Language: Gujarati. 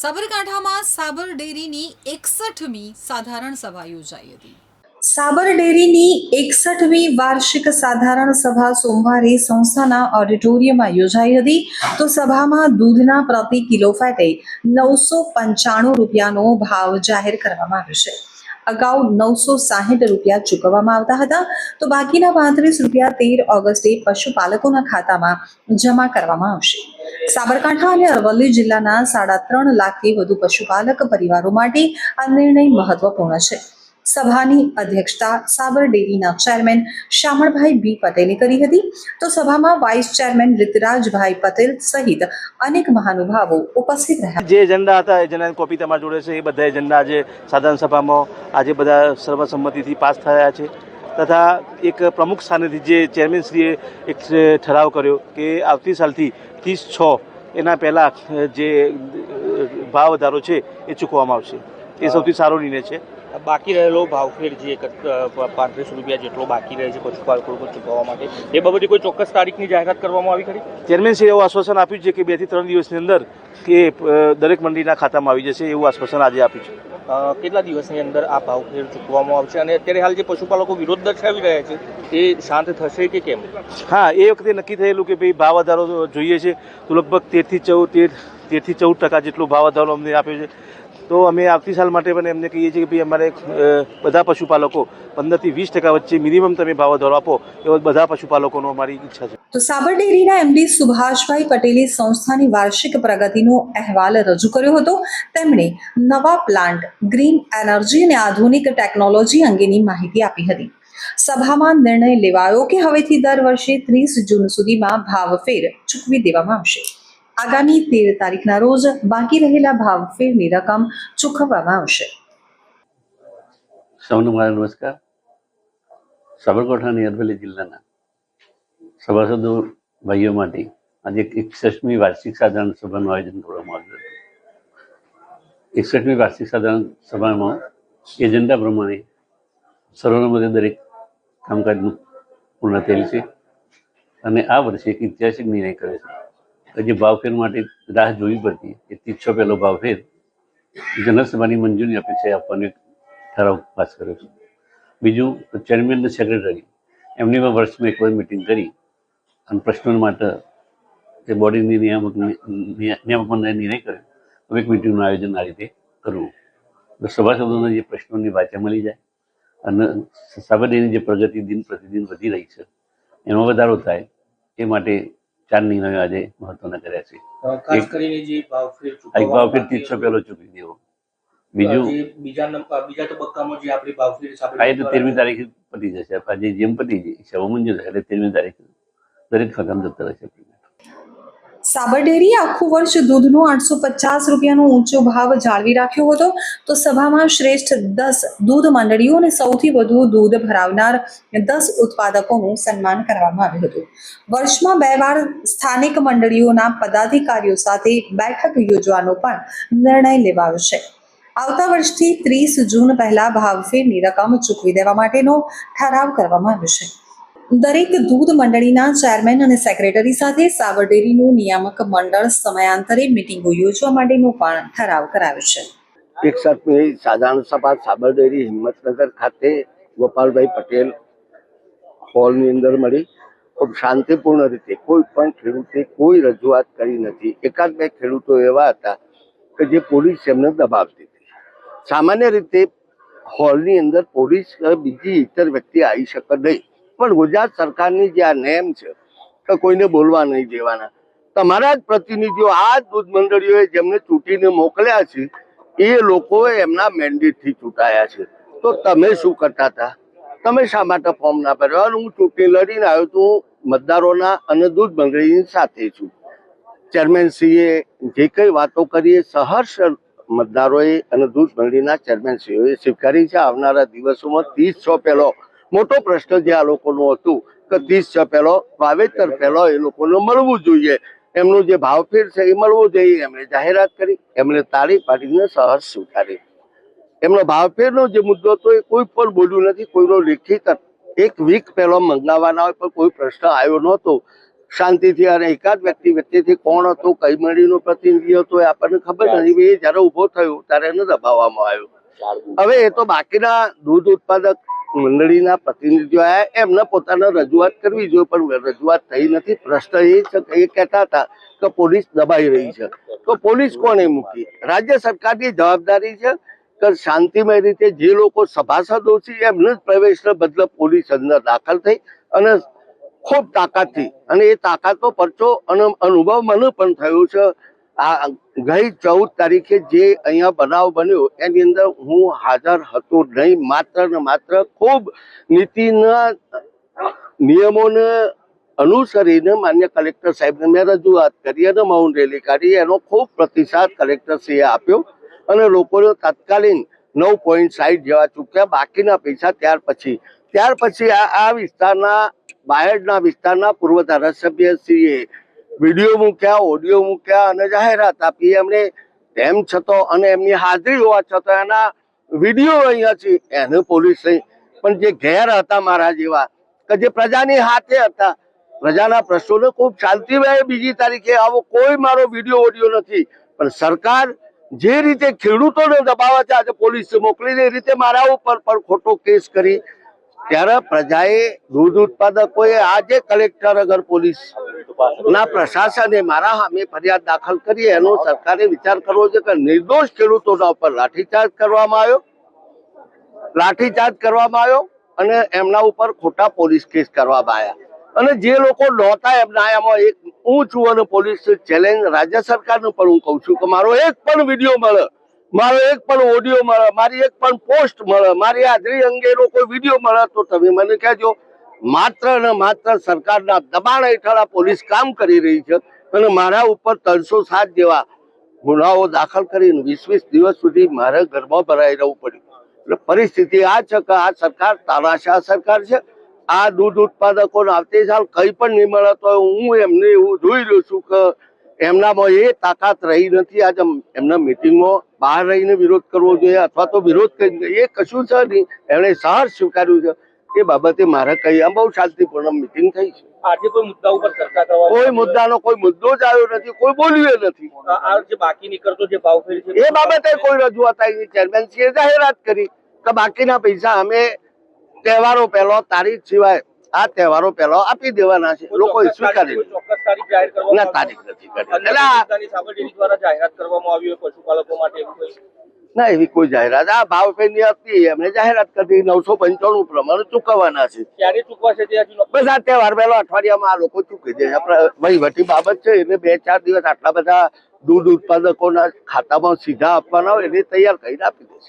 સાબરકાંઠામાં સાબર ડેરીની એકસઠમી સાધારણ સભા યોજાઈ હતી. સાબર ડેરીની એકસઠમી વાર્ષિક સાધારણ સભા સોમવારે સંસ્થાના ઓડિટોરિયમમાં યોજાઈ હતી. તો સભામાં દૂધના પ્રતિ કિલો ફેટે નવસો પંચાણું રૂપિયાનો ભાવ જાહેર કરવામાં આવ્યો છે. અગાઉ નવસો સાહીઠ રૂપિયા ચૂકવવામાં આવતા હતા. તો બાકીના પાંત્રીસ રૂપિયા તેર ઓગસ્ટે પશુપાલકોના ખાતામાં જમા કરવામાં આવશે. સાબરકાંઠા અને અરવલ્લી જિલ્લાના સાડા ત્રણ લાખથી વધુ પશુપાલક પરિવારો માટે આ નિર્ણય મહત્વપૂર્ણ છે. સભાની અધ્યક્ષતા સાબર ડેરીના ચેરમેન શામળભાઈ બી પટેલે કરી હતી. તો સભામાં વાઇસ ચેરમેન ઋતુરાજભાઈ પટેલ સહિત અનેક મહાનુભાવો ઉપસ્થિત રહ્યા. જે એજન્ડા હતા એજન્ડાની કોપી તમારી જોડે છે. એ બધા એજન્ડા આજે સાધારણ સભામાં આજે બધા સર્વસંમતિથી પાસ થયા છે. તથા એક પ્રમુખ સ્થાનેથી જે ચેરમેનશ્રીએ એક ઠરાવ કર્યો કે આવતી સાલથી ત્રીસ છ એના પહેલાં જે ભાવ વધારો છે એ ચૂકવવામાં આવશે. એ સૌથી સારો નિર્ણય છે. બાકી રહેલો ભાવફેર જે પાંત્રીસ રૂપિયા જેટલો બાકી રહે છે પશુપાલકો લોકો ચૂકવવા માટે એ બાબતે કોઈ ચોક્કસ તારીખની જાહેરાત કરવામાં આવી ખરી? ચેરમેનશ્રીએ એવું આશ્વાસન આપ્યું છે કે બેથી ત્રણ દિવસની અંદર એ દરેક મંડીના ખાતામાં આવી જશે એવું આશ્વાસન આજે આપ્યું છે. કેટલા દિવસની અંદર આ ભાવફેર ચૂકવામાં આવશે? અને અત્યારે હાલ જે પશુપાલકો વિરોધ દર્શાવી રહ્યા છે, એ શાંત થશે કે કેમ? હા, એ વખતે નક્કી થયેલું કે ભાઈ ભાવ વધારો જોઈએ છે. તો લગભગ તેરથી ચૌદ, તેર, તેરથી ચૌદ ટકા જેટલો ભાવ વધારો અમને આપ્યો છે. તો અમે આવતી સાલ માટે પણ એમને કહીએ છીએ કે ભાઈ અમારે બધા પશુપાલકો પંદરથી વીસ ટકા વચ્ચે મિનિમમ તમે ભાવ વધારો આપો, એવો બધા પશુપાલકોનો અમારી ઈચ્છા છે. તો સાબર ડેરીના એમડી સુભાષભાઈ પટેલે સંસ્થાની વાર્ષિક પ્રગતિનો અહેવાલ રજૂ કર્યો હતો. તેમણે નવા પ્લાન્ટ, ગ્રીન એનર્જી અને આધુનિક ટેકનોલોજી અંગેની માહિતી આપી હતી. સભામાં નિર્ણય લેવાયો કે હવેથી દર વર્ષે ત્રીસ જૂન સુધીમાં ભાવફેર ચૂકવી દેવામાં આવશે. આગામી તેર તારીખના રોજ બાકી રહેલા ભાવફેરની રકમ ચૂકવવામાં આવશે. સૌને મારા નમસ્કાર. સાબરકાંઠાની અરવલ્લી જિલ્લાના સભાસદો ભાઈઓ માટે આજે એકસઠમી વાર્ષિક સાધારણ સભાનું આયોજન કરવામાં આવ્યું હતું. એકસઠમી વાર્ષિક સાધારણ સભામાં એજન્ડા પ્રમાણે સર્વનમતે દરેક કામકાજનું પૂર્ણ થયેલ છે અને આ વર્ષે એક ઐતિહાસિક નિર્ણય કર્યો છે. કે જે ભાવફેર માટે રાહ જોવી પડતી. એ ત્રીસો પહેલો ભાવફેર. જનસભાની મંજૂરી આપે અપેક્ષાએ આપવાનો ઠરાવ પાસ કર્યો છે. બીજું ચેરમેન અને સેક્રેટરી એમની પણ વર્ષમાં એક વાર મિટિંગ કરી. અને પ્રશ્નો માટે જે બોડીની નિયામક નિયામક નિર્ણય કર્યો. હવે એક મિટિંગનું આયોજન આ રીતે કરવું. તો સભાસદોને જે પ્રશ્નોની વાચા મળી જાય અને સાબરડેની જે પ્રગતિ દિન પ્રતિદિન વધી રહી છે, એમાં વધારો થાય એ માટે ચાર નિર્ણયો આજે મહત્વના કર્યા છે. ખાસ કરીને જે ભાવફેર એક ભાવફેર ત્રીસો પેલો ચૂકવી દેવો બીજું? બીજા બીજા તબક્કામાં જે આપણી ભાવફેર એ તો તેરમી તારીખે પતી જશે. જેમ પતી જશે મંજૂર એટલે તેરમી તારીખે દરેક ખાતામાં જતા રહેશે. સાબર ડેરી આખું વર્ષ દૂધનો આઠસો પચાસ રૂપિયાનો ઊંચો ભાવ જાળવી રાખ્યો હતો. તો સભામાં શ્રેષ્ઠ દસ દૂધ મંડળીઓ અને સૌથી વધુ દૂધ ભરાવનાર દસ ઉત્પાદકોનું સન્માન કરવામાં આવ્યું હતું. વર્ષમાં બે વાર સ્થાનિક મંડળીઓના પદાધિકારીઓ સાથે બેઠક યોજવાનો પણ નિર્ણય લેવાયો છે. આવતા વર્ષથી ત્રીસ જૂન પહેલા ભાવફેરની રકમ ચૂકવી દેવા માટેનો ઠરાવ કરવામાં આવ્યો છે. દરેક દૂધ મંડળીના ચેરમેન અને સેક્રેટરી સાથે સાબર ડેરીનું નિયામક મંડળ સમયાંતરે મિટિંગો યોજવા માટેનો પણ ઠરાવ કરાવ્યો છે. એકસઠમી સાધારણ સભા સાબર ડેરી હિંમતનગર ખાતે ગોપાલભાઈ પટેલ હોલની અંદર મળી. ખૂબ શાંતિપૂર્ણ રીતે કોઈ પણ ખેડૂતે કોઈ રજૂઆત કરી નથી. એકાદ બે ખેડૂતો એવા હતા કે જે પોલીસ એમને દબાવતી હતી. સામાન્ય રીતે હોલની અંદર પોલીસ બીજી ઇતર વ્યક્તિ આવી શકે નહીં. પણ ગુજરાત સરકારની જે આ નેમ છે કે કોઈને બોલવા નહીં દેવાના. તમારા જ પ્રતિનિધિઓ, આ દૂધ મંડળીઓએ જેમને ચૂંટીને મોકલ્યા છે, એ લોકો એમના મેન્ડેટથી ચૂંટાયા છે. તો તમે શું કરતા હતા? તમે શા માટે ફોર્મ ના ભર્યો? અને હું ચૂંટણી લડીને આવ્યો તો મતદારોના અને દૂધ મંડળીની સાથે છું. ચેરમેનશ્રીએ જે કઈ વાતો કરી એ સહર્ષ મતદારોએ અને દૂધ મંડળીના ચેરમેનશ્રીઓએ સ્વીકારી છે. આવનારા દિવસોમાં ત્રીસ છ પહેલો મોટો પ્રશ્ન જે આ લોકોનો હતું કે ત્રીસ છ પહેલો વાવેતર પહેલો એ લોકોને મળવું જોઈએ. એમનું જે ભાવફેર છે એ મળવું જોઈએ. એમણે જાહેરાત કરી. એમણે તાળી પાડીને સહર્ષ સ્વીકારી એમનો ભાવફેરનો જે મુદ્દો હતો એ કોઈ પણ બોલ્યું નથી. કોઈનો લેખિત એક વીક પહેલો મંગાવવાના હોય પણ કોઈ પ્રશ્ન આવ્યો નહોતો. શાંતિથી અને એકાદ વ્યક્તિ વ્યક્તિથી કોણ હતો કઈ મંડળીનો પ્રતિનિધિ હતો એ આપણને ખબર નથી. એ જ્યારે ઊભો થયો ત્યારે એને દબાવવામાં આવ્યો. હવે એ તો બાકીના દૂધ ઉત્પાદક મંડળીના પ્રતિનિધિઓ આવ્યા. એમને પોતાને રજૂઆત કરવી જોઈએ, પણ રજૂઆત થઈ નથી. પ્રશ્ન એ છે એ કહેતા હતા કે પોલીસ દબાઈ રહી છે. તો પોલીસ કોને મૂકી? રાજ્ય સરકારની જવાબદારી છે કે શાંતિમય રીતે જે લોકો સભાસદો છે, એમને જ પ્રવેશને બદલે પોલીસ અંદર દાખલ થઈ અને ખૂબ તાકાતથી, અને એ તાકાતનો પરચો અને અનુભવ મને પણ થયો છે આ ગઈ ચૌદ તારીખે જે અહીંયા બનાવ બન્યો, એની અંદર હું હાજર હતો નહીં. માત્ર ને માત્ર ખૂબ નીતિના નિયમોને અનુસરીને માન્ય કલેક્ટર સાહેબને મેં રજૂઆત કરી અને મૌન રેલી કાઢી. એનો ખૂબ પ્રતિસાદ કલેક્ટરશ્રીએ આપ્યો અને લોકોને તત્કાલીન નવ પોઈન્ટ સાઈઠ જેવા ચૂક્યા. બાકીના પૈસા ત્યાર પછી ત્યાર પછી આ આ વિસ્તારના, બાયડના વિસ્તારના પૂર્વ ધારાસભ્ય શ્રીએ વીડિયો મૂક્યા ઓડિયો મૂક્યા અને જાહેરાત આપી. એમણે તેમ છતાં અને એમની હાજરી હોવા છતાં એના વીડિયો અહીંયા છે. એને પોલીસ પણ જે ઘેર હતા મારા જેવા, કે જે પ્રજાની હાથે હતા. પ્રજાના પ્રશ્નોને ખૂબ શાંતિમય બીજી તારીખે આવો કોઈ મારો વીડિયો ઓડિયો નથી. પણ સરકાર જે રીતે ખેડૂતોને દબાવે છે, આજે પોલીસ મોકલીને એ રીતે મારા ઉપર પણ ખોટો કેસ કરી ત્યારે પ્રજાએ દૂધ ઉત્પાદકોએ આજે કલેક્ટર અગર પોલીસ ના પ્રશાસને મારા સામે ફરિયાદ દાખલ કરી, એનો સરકારે વિચાર કરવો છે કે નિર્દોષ ખેડૂતોના ઉપર લાઠીચાર્જ કરવામાં આવ્યો. લાઠીચાર્જ કરવામાં આવ્યો અને એમના ઉપર ખોટા પોલીસ કેસ કરવામાં આવ્યા. અને જે લોકો નહોતા એમના એમાં એક હું છું અને પોલીસ ચેલેન્જ રાજ્ય સરકારનું પણ હું કહું છું કે મારો એક પણ વીડિયો મળે મારો એક પણ ઓડિયો મળે, મારી એક પણ પોસ્ટ મળે, મારી હાજરી અંગેનો કોઈ વીડિયો મળે તો તમે મને કહેજો. માત્ર ને માત્ર સરકારના દબાણ હેઠળ આ પોલીસ કામ કરી રહી છે અને મારા ઉપર ત્રણસો સાત જેવા ગુનાઓ દાખલ કરીને વીસ વીસ દિવસ સુધી મારે ઘરમાં ભરાઈ રહેવું પડ્યું. એટલે પરિસ્થિતિ આ છે કે આ સરકાર તાનાશાહ સરકાર છે. આ દૂધ ઉત્પાદકોને આવતી સાલ કંઈ પણ નહીં મળે તો હું એમને એવું જોઈ રહ્યો છું કે એમનામાં એ તાકાત રહી નથી. આજે એમના મિટિંગમાં બહાર રહીને વિરોધ કરવો જોઈએ અથવા તો વિરોધ કરી એ કશું છે નહીં. એમણે સહર્ષ સ્વીકાર્યું છે એ બાબતે મારે કહી બહુ શાંતિપૂર્ણ મિટિંગ થઈ છે. આજે કોઈ મુદ્દા ઉપર ચર્ચા કરવા કોઈ મુદ્દાનો કોઈ મુદ્દો જ આવ્યો નથી. કોઈ બોલ્યું નથી. આ જે બાકી નીકળતો જે ભાવફેર છે એ બાબતે કોઈ રજૂઆત આવી ચેરમેનશ્રીએ જાહેરાત કરી કે બાકીના પૈસા અમે તહેવારો પહેલો તારીખ સિવાય આ તહેવારો પહેલો આપી દેવાના છે. કોઈ સ્વીકારી ના તારીખ નથી કરી ના એવી કોઈ જાહેરાત. આ ભાવ પેની હતી એમને જાહેરાત કરી. નવસો પંચાણું પ્રમાણે ચૂકવવાના છે. ક્યારે ચૂકવાશે બસ આ તહેવાર પહેલો અઠવાડિયામાં આ લોકો ચૂકી દે આપણે વહીવટી બાબત છે એટલે બે ચાર દિવસ આટલા બધા દૂધ ઉત્પાદકોના ખાતામાં સીધા આપવાના હોય એને તૈયાર કરીને આપી દેશે